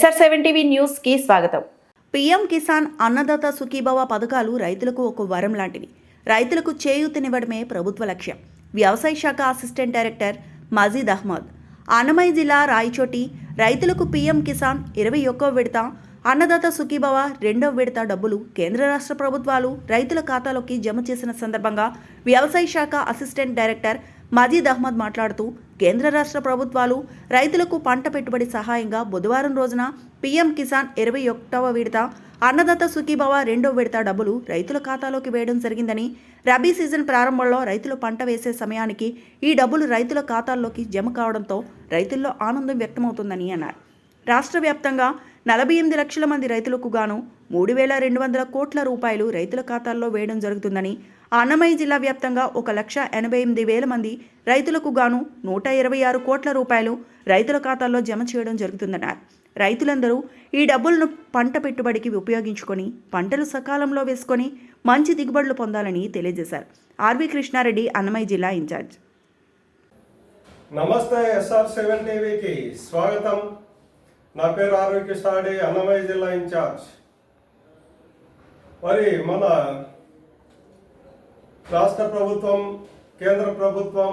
SR seven TV న్యూస్కి స్వాగతం. PM Kisan Annadata Sukhibhava పథకాలు రైతులకు ఒక వరం లాంటివి. రైతులకు చేయూతనివ్వడమే ప్రభుత్వ లక్ష్యం. వ్యవసాయ శాఖ అసిస్టెంట్ డైరెక్టర్ మజీద్ అహ్మద్. అన్నమయ్య జిల్లా రాయచోటి రైతులకు పీఎం కిసాన్ ఇరవై ఒక్కో విడత అన్నదాత సుఖీభవ రెండవ విడత డబ్బులు కేంద్ర రాష్ట్ర ప్రభుత్వాలు రైతుల ఖాతాలోకి జమ చేసిన సందర్భంగా వ్యవసాయ శాఖ అసిస్టెంట్ డైరెక్టర్ మజీద్ అహ్మద్ మాట్లాడుతూ కేంద్ర రాష్ట్ర ప్రభుత్వాలు రైతులకు పంట పెట్టుబడి సహాయంగా బుధవారం రోజున పీఎం కిసాన్ ఇరవై ఒకటవ విడత అన్నదాత సుఖీభవ రెండో విడత డబ్బులు రైతుల ఖాతాలోకి వేయడం జరిగిందని రబీ సీజన్ ప్రారంభంలో రైతులు పంట వేసే సమయానికి ఈ డబ్బులు రైతుల ఖాతాల్లోకి జమ కావడంతో రైతుల్లో ఆనందం వ్యక్తమవుతుందని అన్నారు. రాష్ట్ర వ్యాప్తంగా నలభై ఎనిమిది లక్షల మంది రైతులకు గాను మూడు వేల రెండు వందల కోట్ల రూపాయలు రైతుల ఖాతాల్లో వేయడం జరుగుతుందని అన్నమయ్య జిల్లా వ్యాప్తంగా ఒక లక్ష ఎనభై ఎనిమిది వేల మంది రైతులకు గాను నూట ఇరవై ఆరు కోట్ల రూపాయలు రైతుల ఖాతాల్లో జమ చేయడం జరుగుతుందన్నారు. రైతులందరూ ఈ డబ్బులను పంట పెట్టుబడికి ఉపయోగించుకొని పంటలు సకాలంలో వేసుకొని మంచి దిగుబడులు పొందాలని తెలియజేశారు. ఆర్వి కృష్ణారెడ్డి అన్నమయ్య జిల్లా ఇన్ఛార్జ్. నమస్తే ఎస్ఆర్ సెవెన్ టీవీకి స్వాగతం. నా పేరు ఆరోగ్య కృష్ణాడి అన్నమయ్య జిల్లా ఇన్ఛార్జ్. మరి మన రాష్ట్ర ప్రభుత్వం కేంద్ర ప్రభుత్వం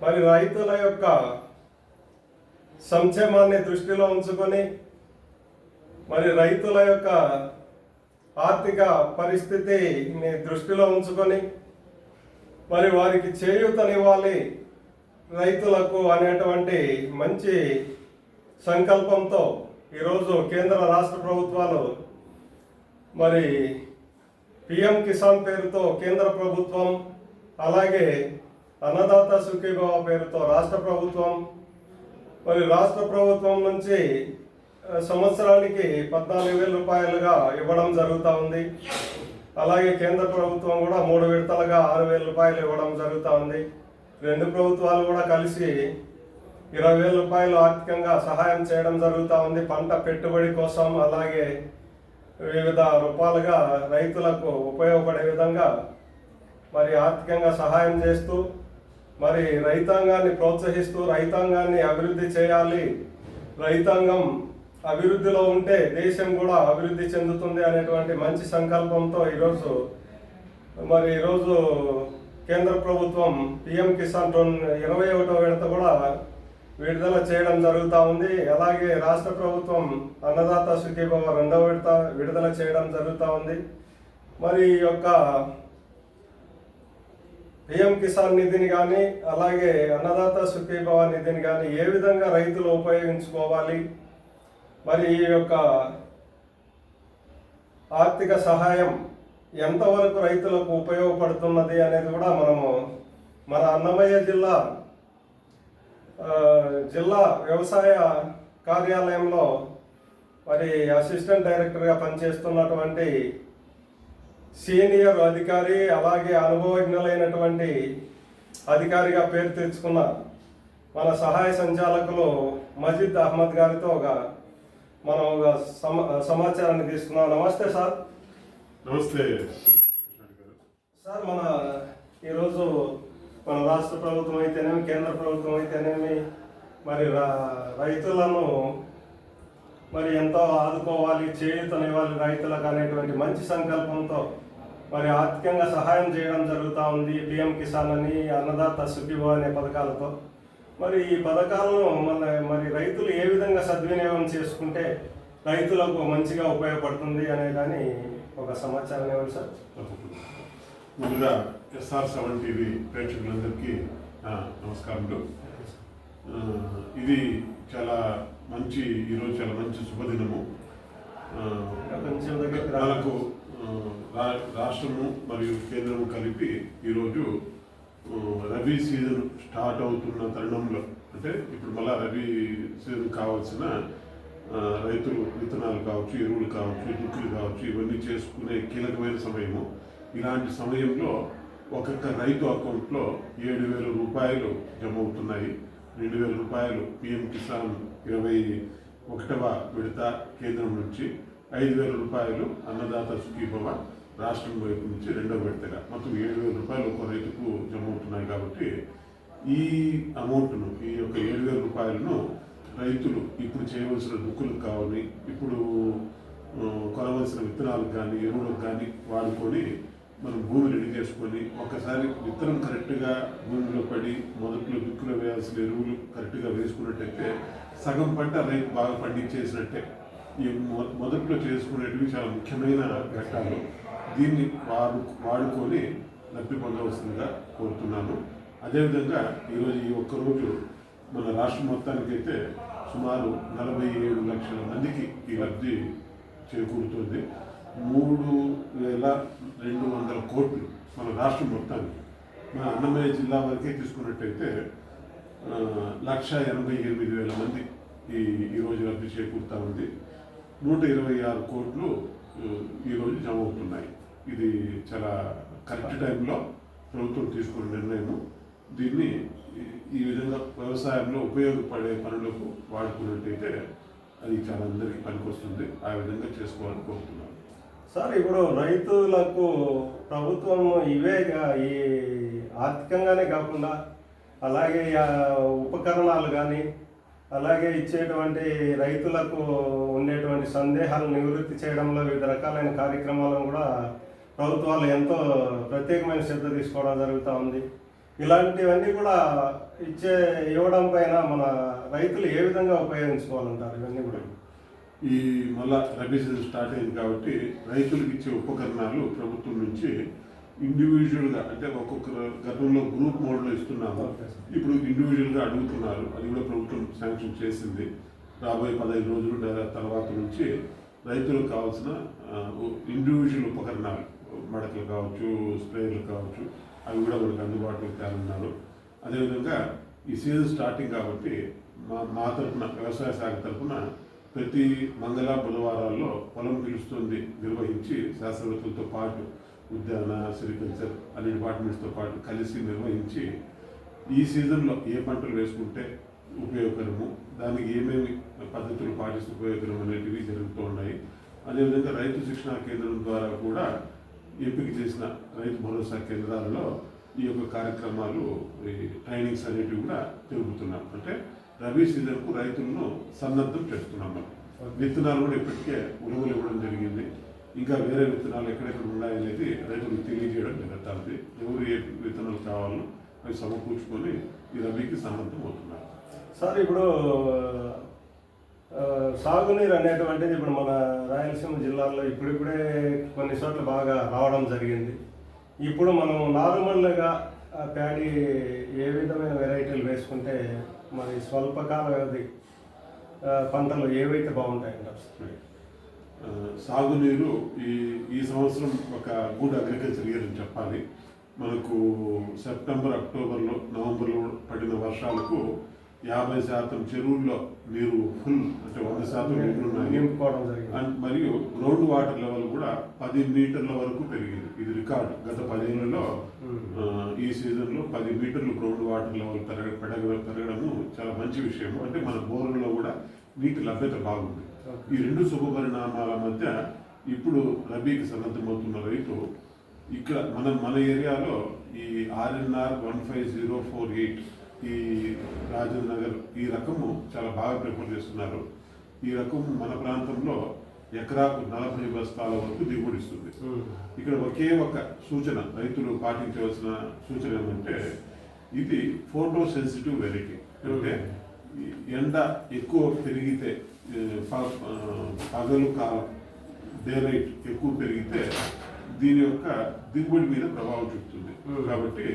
మరి రైతుల యొక్క సంక్షేమాన్ని దృష్టిలో ఉంచుకొని మరి రైతుల యొక్క ఆర్థిక పరిస్థితిని దృష్టిలో ఉంచుకొని మరి వారికి చేయూతనివ్వాలి రైతులకు అనేటువంటి మంచి సంకల్పంతో ఈరోజు కేంద్ర రాష్ట్ర ప్రభుత్వాలు మరి పిఎం కిసాన్ పేరుతో కేంద్ర ప్రభుత్వం అలాగే అన్నదాత సుఖీభావ పేరుతో రాష్ట్ర ప్రభుత్వం. మరి రాష్ట్ర ప్రభుత్వం నుంచి సంవత్సరానికి పద్నాలుగు వేల రూపాయలుగా ఇవ్వడం జరుగుతూ ఉంది. అలాగే కేంద్ర ప్రభుత్వం కూడా మూడు విడతలుగా ఆరు వేల రూపాయలు ఇవ్వడం జరుగుతూ ఉంది. రెండు ప్రభుత్వాలు కూడా కలిసి ఇరవై వేల రూపాయలు ఆర్థికంగా సహాయం చేయడం జరుగుతూ ఉంది. పంట పెట్టుబడి కోసం అలాగే వివిధ రూపాలుగా రైతులకు ఉపయోగపడే విధంగా మరి ఆర్థికంగా సహాయం చేస్తూ మరి రైతాంగాన్ని ప్రోత్సహిస్తూ రైతాంగాన్ని అభివృద్ధి చేయాలి. రైతాంగం అభివృద్ధిలో ఉంటే దేశం కూడా అభివృద్ధి చెందుతుంది అనేటువంటి మంచి సంకల్పంతో ఈరోజు మరి ఈరోజు కేంద్ర ప్రభుత్వం పిఎం కిసాన్ టోన్ ఇరవై ఒకటో విడత కూడా విడుదల చేయడం జరుగుతూ ఉంది. అలాగే రాష్ట్ర ప్రభుత్వం అన్నదాత సుఖీభవ రెండవ విడత విడుదల చేయడం జరుగుతూ ఉంది. మరి ఈ యొక్క పిఎం కిసాన్ నిధిని కానీ అలాగే అన్నదాత సుఖీభవ నిధిని కానీ ఏ విధంగా రైతులు ఉపయోగించుకోవాలి? మరి ఈ యొక్క ఆర్థిక సహాయం ఎంతవరకు రైతులకు ఉపయోగపడుతున్నది అనేది కూడా మనము మన అన్నమయ్య జిల్లా జిల్లా వ్యవసాయ కార్యాలయంలో మరి అసిస్టెంట్ డైరెక్టర్గా పనిచేస్తున్నటువంటి సీనియర్ అధికారి అలాగే అనుభవజ్ఞులైనటువంటి అధికారిగా పేరు తెచ్చుకున్న మన సహాయ సంచాలకులు మజీద్ అహ్మద్ గారితో ఒక మనం ఒక సమ సమాచారాన్ని తీసుకున్నాం. నమస్తే సార్. నమస్తే. సార్ మన ఈరోజు మన రాష్ట్ర ప్రభుత్వం అయితేనేమి కేంద్ర ప్రభుత్వం అయితేనేమి మరి రా- రైతులను మరి ఎంతో ఆదుకోవాలి చేయూతనివ్వాలి రైతులకు అనేటువంటి మంచి సంకల్పంతో మరి ఆర్థికంగా సహాయం చేయడం జరుగుతూ ఉంది పిఎం కిసాన్ అని అన్నదాత సుఖీభో అనే పథకాలతో. మరి ఈ పథకాలను మన మరి రైతులు ఏ విధంగా సద్వినియోగం చేసుకుంటే రైతులకు మంచిగా ఉపయోగపడుతుంది అనే దాని ఒక సమాచారం ఇవ్వండి సార్? ముందుగా ఎస్ఆర్ సెవెన్ టీవీ ప్రేక్షకులందరికీ నమస్కారములు ఇది చాలా మంచి ఈరోజు చాలా మంచి శుభదినము ఆ, రా. మనకు రాష్ట్రము మరియు కేంద్రము కలిపి ఈరోజు రబీ సీజన్ స్టార్ట్ అవుతున్న తరుణంలో అంటే ఇప్పుడు మళ్ళా రబీ సీజన్ కావాల్సిన రైతులు విత్తనాలు కావచ్చు ఎరువులు కావచ్చు దుక్కులు కావచ్చు ఇవన్నీ చేసుకునే కీలకమైన సమయము ఇలాంటి సమయంలో ఒక్కొక్క రైతు అకౌంట్లో ఏడు వేల రూపాయలు జమ అవుతున్నాయి రెండు వేల రూపాయలు పిఎం కిసాన్ ఇరవై ఒకటవ విడత కేంద్రం నుంచి ఐదు వేల రూపాయలు అన్నదాత సుఖీభవ రాష్ట్రం వైపు నుంచి రెండవ విడతగా. మొత్తం ఏడు వేల రూపాయలు ఒక రైతుకు జమ అవుతున్నాయి కాబట్టి ఈ అమౌంట్ను ఈ యొక్క ఏడు వేల రూపాయలను రైతులు ఇప్పుడు చేయవలసిన దుక్కులకు కావాలి. ఇప్పుడు కొనవలసిన విత్తనాలకు కానీ ఎరువులకు కానీ వాడుకొని మనం భూమి రెడీ చేసుకొని ఒకసారి విత్తనం కరెక్ట్గా భూమిలో పడి మొదట్లో దుక్కులో వేయాల్సిన ఎరువులు కరెక్ట్గా వేసుకున్నట్టయితే సగం పంట రైతు బాగా పండించేసినట్టే. ఈ మొదట్లో చేసుకునేటివి చాలా ముఖ్యమైన ఘట్టాలు. దీన్ని వాడు వాడుకొని లబ్ధి పొందవలసిందిగా కోరుతున్నాను. అదేవిధంగా ఈరోజు ఈ ఒక్కరోజు మన రాష్ట్రం మొత్తానికైతే సుమారు నలభై ఏడు లక్షల మందికి ఈ లబ్ధి చేకూరుతుంది. మూడు వేల రెండు వందల కోట్లు మన రాష్ట్రం మొత్తానికి. మన అన్నమయ్య జిల్లా వరకే తీసుకున్నట్టయితే లక్ష ఎనభై ఎనిమిది వేల మంది ఈ ఈరోజు లబ్ధి చేకూరుతూ ఉంది. నూట ఇరవై ఆరు కోట్లు ఈరోజు జమ అవుతున్నాయి. ఇది చాలా కరెక్ట్ టైంలో ప్రభుత్వం తీసుకున్న నిర్ణయం దీన్ని ఈ- ఈ విధంగా వ్యవసాయంలో ఉపయోగపడే పనులకు వాడుకున్నట్టయితే అది చాలా అందరికీ పనికొస్తుంది. ఆ విధంగా చేసుకోవాలని కోరుతున్నాను. సార్ ఇప్పుడు రైతులకు ప్రభుత్వం ఇవే ఈ ఆర్థికంగానే కాకుండా అలాగే ఉపకరణాలు కానీ అలాగే ఇచ్చేటువంటి రైతులకు ఉండేటువంటి సందేహాలు నివృత్తి చేయడంలో వివిధ రకాలైన కార్యక్రమాలను కూడా ప్రభుత్వాలు ఎంతో ప్రత్యేకమైన శ్రద్ధ తీసుకోవడం జరుగుతూ ఉంది. ఇలాంటివన్నీ కూడా ఇచ్చే ఇవ్వడం పైన మన రైతులు ఏ విధంగా ఉపయోగించుకోవాలంటారు? ఇవన్నీ కూడా. ఈ మళ్ళా రబీ సీజన్ స్టార్ట్ అయింది కాబట్టి రైతులకు ఇచ్చే ఉపకరణాలు ప్రభుత్వం నుంచి ఇండివిజువల్గా అంటే ఒక్కొక్క గతంలో గ్రూప్ మోడ్లో ఇస్తున్నాము. ఇప్పుడు ఇండివిజువల్గా అడుగుతున్నారు. అది కూడా ప్రభుత్వం శాంక్షన్ చేసింది. రాబోయే పదహైదు రోజులు తర్వాత నుంచి రైతులకు కావాల్సిన ఇండివిజువల్ ఉపకరణాలు మడకలు కావచ్చు స్ప్రేయర్లు కావచ్చు అవి కూడా మనకు అందుబాటులోకి తేనున్నారు. అదేవిధంగా ఈ సీజన్ స్టార్టింగ్ కాబట్టి మా మా తరఫున వ్యవసాయ శాఖ తరఫున ప్రతి మంగళ బుధవారాల్లో పొలం పిలుస్తుంది నిర్వహించి శాస్త్రవేత్తలతో పాటు ఉద్యాన సెరికల్చర్ అన్ని డిపార్ట్మెంట్స్తో పాటు కలిసి నిర్వహించి ఈ సీజన్లో ఏ పంటలు వేసుకుంటే ఉపయోగకరము దానికి ఏమేమి పద్ధతులు పాటిస్తే ఉపయోగకరం అనేటివి జరుగుతూ ఉన్నాయి. అదేవిధంగా రైతు శిక్షణా కేంద్రం ద్వారా కూడా ఎంపిక చేసిన రైతు భరోసా కేంద్రాలలో ఈ యొక్క కార్యక్రమాలు ఈ ట్రైనింగ్స్ అనేటివి కూడా జరుగుతున్నాం అంటే రబీ సీజన్కు రైతులను సన్నద్ధం చేస్తున్నాం మనం. విత్తనాలు కూడా ఇప్పటికే ఉరువులు ఇవ్వడం జరిగింది. ఇంకా వేరే విత్తనాలు ఎక్కడెక్కడ ఉన్నాయనేది రైతులకు తెలియజేయడం జరుగుతుంది. ఎవరు ఏ విత్తనాలు కావాలో అవి సమకూర్చుకొని ఈ రబీకి సన్నద్ధం అవుతున్నారు. సార్ ఇప్పుడు సాగునీరు అనేటువంటిది ఇప్పుడు మన రాయలసీమ జిల్లాలో ఇప్పుడిప్పుడే కొన్ని చోట్ల బాగా రావడం జరిగింది. ఇప్పుడు మనం నార్మల్గా ప్యాడీ ఏ విధమైన వెరైటీలు వేసుకుంటే మరి స్వల్పకాల వ్యవధి పంటలు ఏవైతే బాగుంటాయండి సాగునీరు ఈ ఈ సంవత్సరం ఒక గుడ్ అగ్రికల్చర్ ఇయర్ అని చెప్పాలి. మనకు సెప్టెంబర్ అక్టోబర్లో నవంబర్లో పడిన వర్షాలకు యాభై శాతం చెరువుల్లో నీరు ఫుల్ అంటే వంద శాతం నీళ్ళు ఉన్నాయి. నింపుకోవడం జరిగింది. అండ్ మరియు గ్రౌండ్ వాటర్ లెవెల్ కూడా పది మీటర్ల వరకు పెరిగింది. ఇది రికార్డు గత పదేళ్ళలో ఆ, ఈ సీజన్లో పది మీటర్లు గ్రౌండ్ వాటర్ లెవెల్ పెరగ పెరగ పెరగడము చాలా మంచి విషయం అంటే మన బోర్లలో కూడా నీటి లభ్యత బాగుంది. ఈ రెండు శుభ పరిణామాల మధ్య ఇప్పుడు రబీకి సన్నద్ధమవుతున్న రైతు ఇక్కడ మన మన ఏరియాలో ఈ RNR one five zero four eight ఈ రాజేంద్ర నగర్ ఈ రకము చాలా బాగా ప్రిఫర్ చేస్తున్నారు ఈ రకం మన ప్రాంతంలో ఎకరాకు నలభై బస్తాల వరకు దిగుబడిస్తుంది ఉమ్. ఇక్కడ ఒకే ఒక సూచన రైతులు పాటించవలసిన సూచన ఏమంటే ఇది ఫోటో సెన్సిటివ్ వెరైటీ అంటే ఎండ ఎక్కువ పెరిగితే పగలు కా డే లైట్ ఎక్కువ పెరిగితే దీని యొక్క దిగుబడి మీద ప్రభావం చూపుతుంది. కాబట్టి